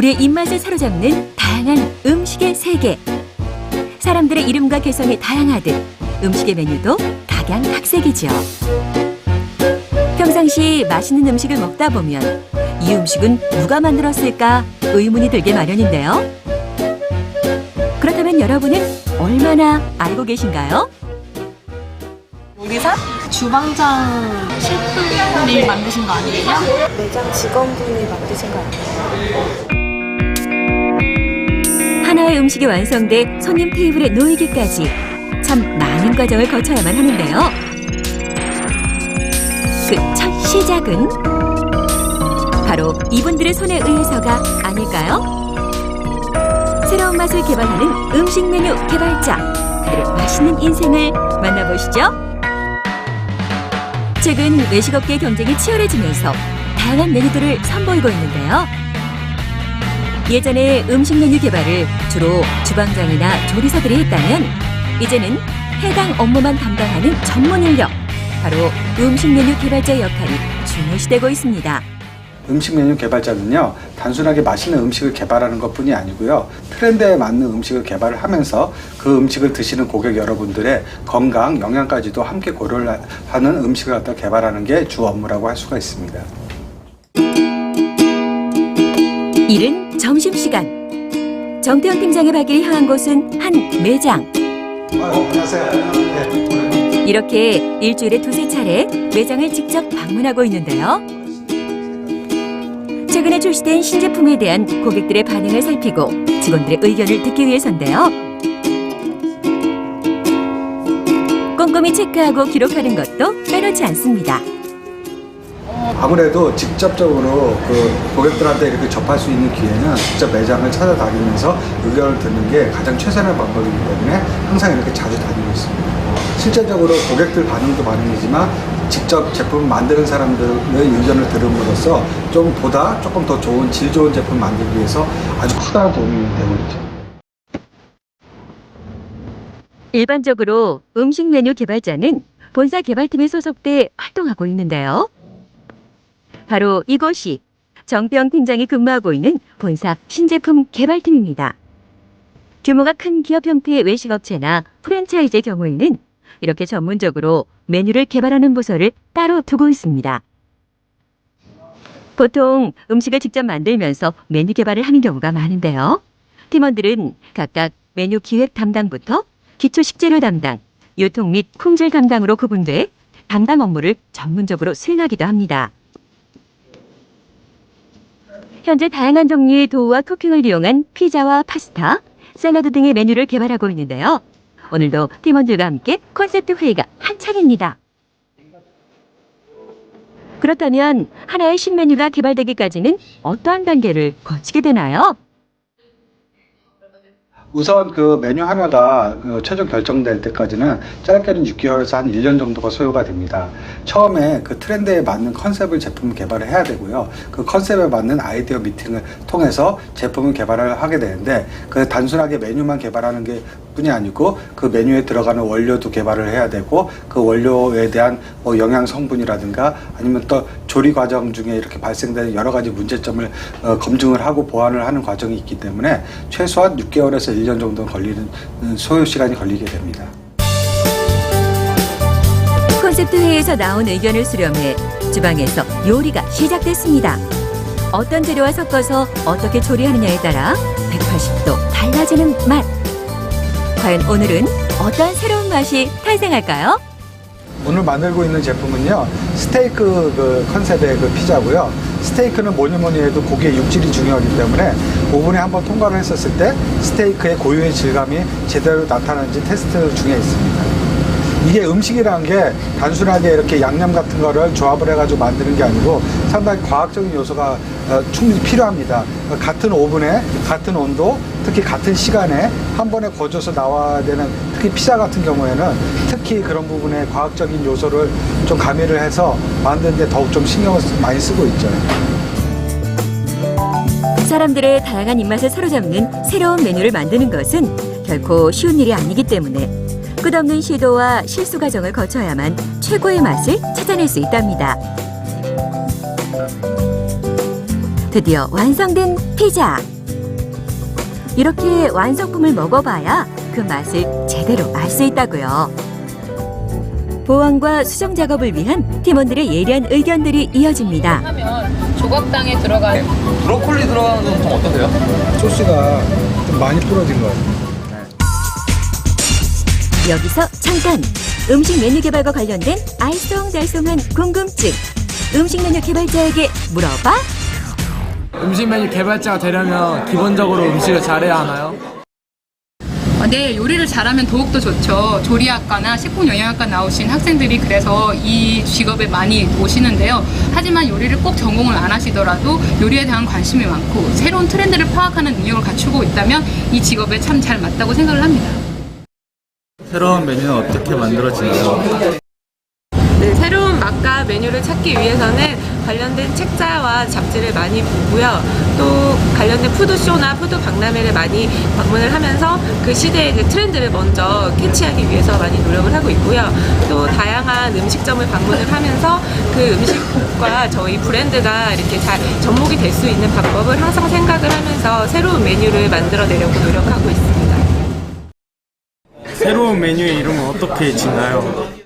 우리의 입맛을 사로잡는 다양한 음식의 세계. 사람들의 이름과 개성이 다양하듯 음식의 메뉴도 각양각색이죠. 평상시 맛있는 음식을 먹다 보면 이 음식은 누가 만들었을까 의문이 들게 마련인데요. 그렇다면 여러분은 얼마나 알고 계신가요? 요리사? 주방장 셰프분이 만드신 거 아니에요? 매장 직원분이 만드신 거 아니에요? 하나의 음식이 완성돼 손님 테이블에 놓이기까지 참 많은 과정을 거쳐야만 하는데요. 그 첫 시작은 바로 이분들의 손에 의해서가 아닐까요? 새로운 맛을 개발하는 음식 메뉴 개발자 그들의 맛있는 인생을 만나보시죠. 최근 외식업계 경쟁이 치열해지면서 다양한 메뉴들을 선보이고 있는데요. 예전에 음식 메뉴 개발을 주로 주방장이나 조리사들이 했다면 이제는 해당 업무만 담당하는 전문 인력 바로 음식 메뉴 개발자의 역할이 중요시되고 있습니다. 음식 메뉴 개발자는요 단순하게 맛있는 음식을 개발하는 것뿐이 아니고요 트렌드에 맞는 음식을 개발을 하면서 그 음식을 드시는 고객 여러분들의 건강 영양까지도 함께 고려를 하는 음식을 갖다 개발하는 게 주 업무라고 할 수가 있습니다. 이른 점심시간 정태현 팀장의 발길이 향한 곳은 한 매장 안녕하세요. 네. 이렇게 일주일에 두세 차례 매장을 직접 방문하고 있는데요. 최근에 출시된 신제품에 대한 고객들의 반응을 살피고 직원들의 의견을 듣기 위해서인데요. 꼼꼼히 체크하고 기록하는 것도 빼놓지 않습니다. 아무래도 직접적으로 그 고객들한테 이렇게 접할 수 있는 기회는 직접 매장을 찾아다니면서 의견을 듣는 게 가장 최선의 방법이기 때문에 항상 이렇게 자주 다니고 있습니다. 실제적으로 고객들 반응도 반응이지만 직접 제품을 만드는 사람들의 의견을 들음으로써 좀 보다 조금 더 좋은 질 좋은 제품 만들기 위해서 아주 커다란 도움이 되고 있죠. 일반적으로 음식 메뉴 개발자는 본사 개발팀에 소속돼 활동하고 있는데요. 바로 이곳이 정병 팀장이 근무하고 있는 본사 신제품 개발팀입니다. 규모가 큰 기업 형태의 외식업체나 프랜차이즈의 경우에는 이렇게 전문적으로 메뉴를 개발하는 부서를 따로 두고 있습니다. 보통 음식을 직접 만들면서 메뉴 개발을 하는 경우가 많은데요. 팀원들은 각각 메뉴 기획 담당부터 기초 식재료 담당, 유통 및 품질 담당으로 구분돼 담당 업무를 전문적으로 수행하기도 합니다. 현재 다양한 종류의 도우와 토핑을 이용한 피자와 파스타, 샐러드 등의 메뉴를 개발하고 있는데요. 오늘도 팀원들과 함께 콘셉트 회의가 한창입니다. 그렇다면 하나의 신메뉴가 개발되기까지는 어떠한 단계를 거치게 되나요? 우선 그 메뉴 하나가 그 최종 결정될 때까지는 짧게는 6개월에서 한 1년 정도가 소요가 됩니다. 처음에 그 트렌드에 맞는 컨셉을 제품 개발을 해야 되고요. 그 컨셉에 맞는 아이디어 미팅을 통해서 제품을 개발을 하게 되는데 그 단순하게 메뉴만 개발하는 게 뿐이 아니고 그 메뉴에 들어가는 원료도 개발을 해야 되고 그 원료에 대한 뭐 영양 성분이라든가 아니면 또 조리 과정 중에 이렇게 발생되는 여러 가지 문제점을 어, 검증을 하고 보완을 하는 과정이 있기 때문에 최소한 6개월에서 1년 정도 걸리는 음, 소요 시간이 걸리게 됩니다. 콘셉트 회의에서 나온 의견을 수렴해 주방에서 요리가 시작됐습니다. 어떤 재료와 섞어서 어떻게 조리하느냐에 따라 180도 달라지는 맛. 과연 오늘은 어떤 새로운 맛이 탄생할까요? 오늘 만들고 있는 제품은요 스테이크 그 컨셉의 그 피자고요 스테이크는 뭐니 뭐니 해도 고기의 육질이 중요하기 때문에 오븐에 한번 통과를 했었을 때 스테이크의 고유의 질감이 제대로 나타나는지 테스트 중에 있습니다 이게 음식이라는 게 단순하게 이렇게 양념 같은 거를 조합을 해가지고 만드는 게 아니고 상당히 과학적인 요소가 어, 충분히 필요합니다. 같은 오븐에 같은 온도, 특히 같은 시간에 한 번에 거져서 나와야 되는 특히 피자 같은 경우에는 특히 그런 부분에 과학적인 요소를 좀 가미를 해서 만드는데 더욱 좀 신경을 쓰- 많이 쓰고 있죠. 사람들의 다양한 입맛을 사로잡는 새로운 메뉴를 만드는 것은 결코 쉬운 일이 아니기 때문에 끝없는 시도와 실수 과정을 거쳐야만 최고의 맛을 찾아낼 수 있답니다. 드디어 완성된 피자. 이렇게 완성품을 먹어봐야 그 맛을 제대로 알 수 있다고요. 보완과 수정 작업을 위한 팀원들의 예리한 의견들이 이어집니다. 하면 조각당에 들어간 브로콜리 들어가는 건 좀 어떠세요? 소스가 좀 많이 부러진 것 같아요. 여기서 잠깐 음식 메뉴 개발과 관련된 알쏭달쏭한 궁금증. 음식 메뉴 개발자에게 물어봐. 음식 메뉴 개발자가 되려면 기본적으로 음식을 잘해야 하나요? 어, 네, 요리를 잘하면 더욱더 좋죠. 조리학과나 식품영양학과 나오신 학생들이 그래서 이 직업에 많이 오시는데요. 하지만 요리를 꼭 전공을 안 하시더라도 요리에 대한 관심이 많고 새로운 트렌드를 파악하는 능력을 갖추고 있다면 이 직업에 참 잘 맞다고 생각을 합니다. 새로운 메뉴는 어떻게 만들어지나요? 네, 새로운 맛과 메뉴를 찾기 위해서는 관련된 책자와 잡지를 많이 보고요. 또 관련된 푸드쇼나 푸드 박람회를 많이 방문을 하면서 그 시대의 그 트렌드를 먼저 캐치하기 위해서 많이 노력을 하고 있고요. 또 다양한 음식점을 방문을 하면서 그 음식과 저희 브랜드가 이렇게 잘 접목이 될 수 있는 방법을 항상 생각을 하면서 새로운 메뉴를 만들어내려고 노력하고 있습니다. 새로운 메뉴의 이름은 어떻게 짓나요?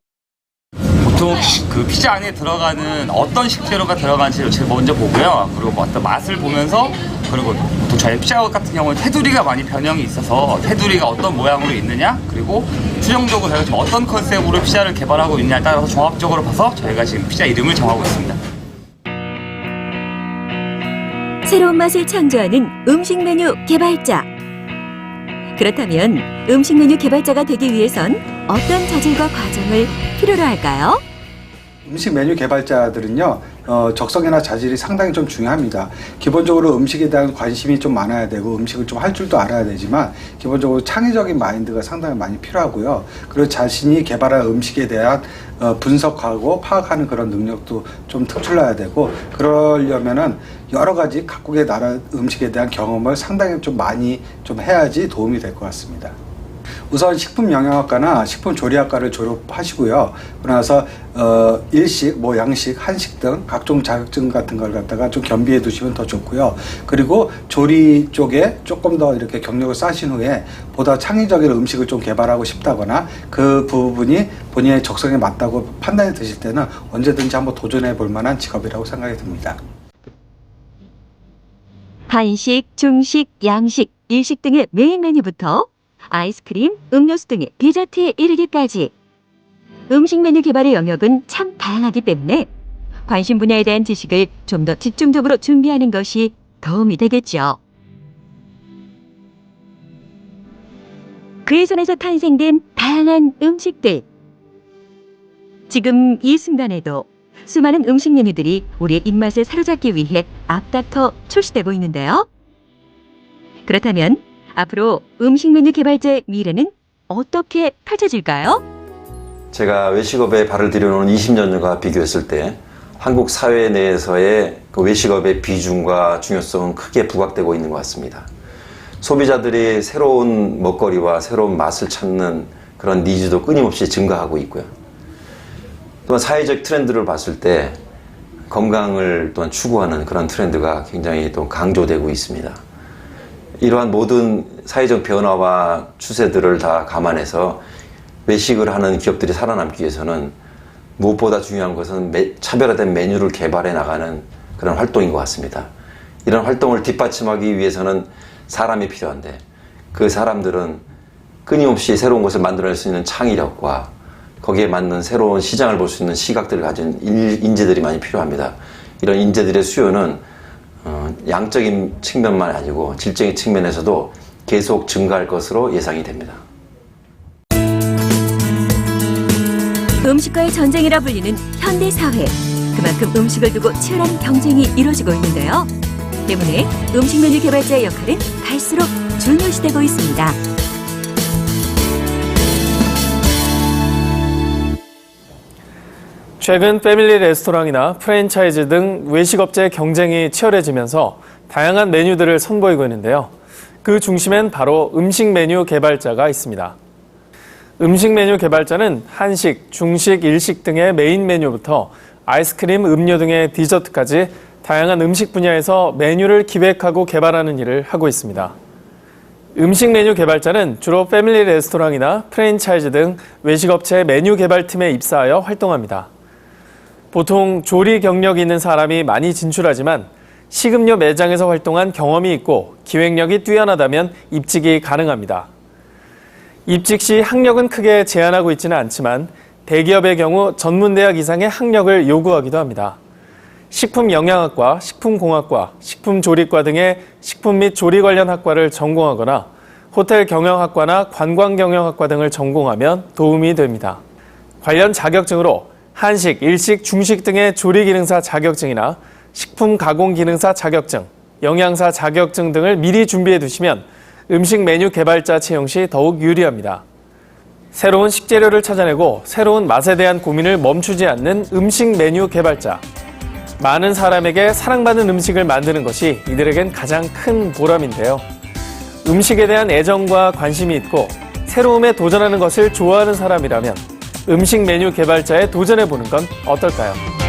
보통 시- 그 피자 안에 들어가는 어떤 식재료가 들어가는지를 제일 먼저 보고요. 그리고 뭐 어떤 맛을 보면서 그리고 보통 저희 피자 같은 경우는 테두리가 많이 변형이 있어서 테두리가 어떤 모양으로 있느냐 그리고 최종적으로 저희가 지금 어떤 컨셉으로 피자를 개발하고 있냐에 따라서 종합적으로 봐서 저희가 지금 피자 이름을 정하고 있습니다. 새로운 맛을 창조하는 음식 메뉴 개발자. 그렇다면 음식 메뉴 개발자가 되기 위해선 어떤 자질과 과정을 필요로 할까요? 음식 메뉴 개발자들은요, 어, 적성이나 자질이 상당히 좀 중요합니다. 기본적으로 음식에 대한 관심이 좀 많아야 되고, 음식을 좀 할 줄도 알아야 되지만, 기본적으로 창의적인 마인드가 상당히 많이 필요하고요. 그리고 자신이 개발한 음식에 대한 어, 분석하고 파악하는 그런 능력도 좀 특출나야 되고, 그러려면은 여러 가지 각국의 나라 음식에 대한 경험을 상당히 좀 많이 좀 해야지 도움이 될 것 같습니다. 우선 식품 영양학과나 식품 조리학과를 졸업하시고요. 그러고 나서 어, 일식, 뭐 양식, 한식 등 각종 자격증 같은 걸 갖다가 좀 겸비해 두시면 더 좋고요. 그리고 조리 쪽에 조금 더 이렇게 경력을 쌓으신 후에 보다 창의적인 음식을 좀 개발하고 싶다거나 그 부분이 본인의 적성에 맞다고 판단이 드실 때는 언제든지 한번 도전해 볼 만한 직업이라고 생각이 듭니다. 한식, 중식, 양식, 일식 등의 메인 메뉴부터 아이스크림, 음료수 등의 디저트에 이르기까지 음식 메뉴 개발의 영역은 참 다양하기 때문에 관심 분야에 대한 지식을 좀 더 집중적으로 준비하는 것이 도움이 되겠죠. 그의 손에서 탄생된 다양한 음식들. 지금 이 순간에도 수많은 음식 메뉴들이 우리의 입맛을 사로잡기 위해 앞다퉈 출시되고 있는데요. 그렇다면 앞으로 음식 메뉴 개발자의 미래는 어떻게 펼쳐질까요? 제가 외식업에 발을 들여놓은 20년 전과 비교했을 때 한국 사회 내에서의 그 외식업의 비중과 중요성은 크게 부각되고 있는 것 같습니다. 소비자들이 새로운 먹거리와 새로운 맛을 찾는 그런 니즈도 끊임없이 증가하고 있고요. 또한 사회적 트렌드를 봤을 때 건강을 또한 추구하는 그런 트렌드가 굉장히 또 강조되고 있습니다. 이러한 모든 사회적 변화와 추세들을 다 감안해서 외식을 하는 기업들이 살아남기 위해서는 무엇보다 중요한 것은 매- 차별화된 메뉴를 개발해 나가는 그런 활동인 것 같습니다. 이런 활동을 뒷받침하기 위해서는 사람이 필요한데 그 사람들은 끊임없이 새로운 것을 만들어낼 수 있는 창의력과 거기에 맞는 새로운 시장을 볼 수 있는 시각들을 가진 일- 인재들이 많이 필요합니다. 이런 인재들의 수요는 어, 양적인 측면만 아니고 질적인 측면에서도 계속 증가할 것으로 예상이 됩니다. 음식과의 전쟁이라 불리는 현대 사회. 그만큼 음식을 두고 치열한 경쟁이 이루어지고 있는데요. 때문에 음식 메뉴 개발자의 역할은 갈수록 중요시되고 있습니다. 최근 패밀리 레스토랑이나 프랜차이즈 등 외식업체 경쟁이 치열해지면서 다양한 메뉴들을 선보이고 있는데요. 그 중심엔 바로 음식 메뉴 개발자가 있습니다. 음식 메뉴 개발자는 한식, 중식, 일식 등의 메인 메뉴부터 아이스크림, 음료 등의 디저트까지 다양한 음식 분야에서 메뉴를 기획하고 개발하는 일을 하고 있습니다. 음식 메뉴 개발자는 주로 패밀리 레스토랑이나 프랜차이즈 등 외식업체 메뉴 개발팀에 입사하여 활동합니다. 보통 조리 경력이 있는 사람이 많이 진출하지만 식음료 매장에서 활동한 경험이 있고 기획력이 뛰어나다면 입직이 가능합니다. 입직 시 학력은 크게 제한하고 있지는 않지만 대기업의 경우 전문대학 이상의 학력을 요구하기도 합니다. 식품영양학과, 식품공학과, 식품조리과 등의 식품 및 조리 관련 학과를 전공하거나 호텔 경영학과나 관광경영학과 등을 전공하면 도움이 됩니다. 관련 자격증으로 한식, 일식, 중식 등의 조리기능사 자격증이나 식품 가공 기능사 자격증, 영양사 자격증 등을 미리 준비해 두시면 음식 메뉴 개발자 채용 시 더욱 유리합니다. 새로운 식재료를 찾아내고 새로운 맛에 대한 고민을 멈추지 않는 음식 메뉴 개발자. 많은 사람에게 사랑받는 음식을 만드는 것이 이들에겐 가장 큰 보람인데요. 음식에 대한 애정과 관심이 있고 새로움에 도전하는 것을 좋아하는 사람이라면 음식 메뉴 개발자에 도전해 보는 건 어떨까요?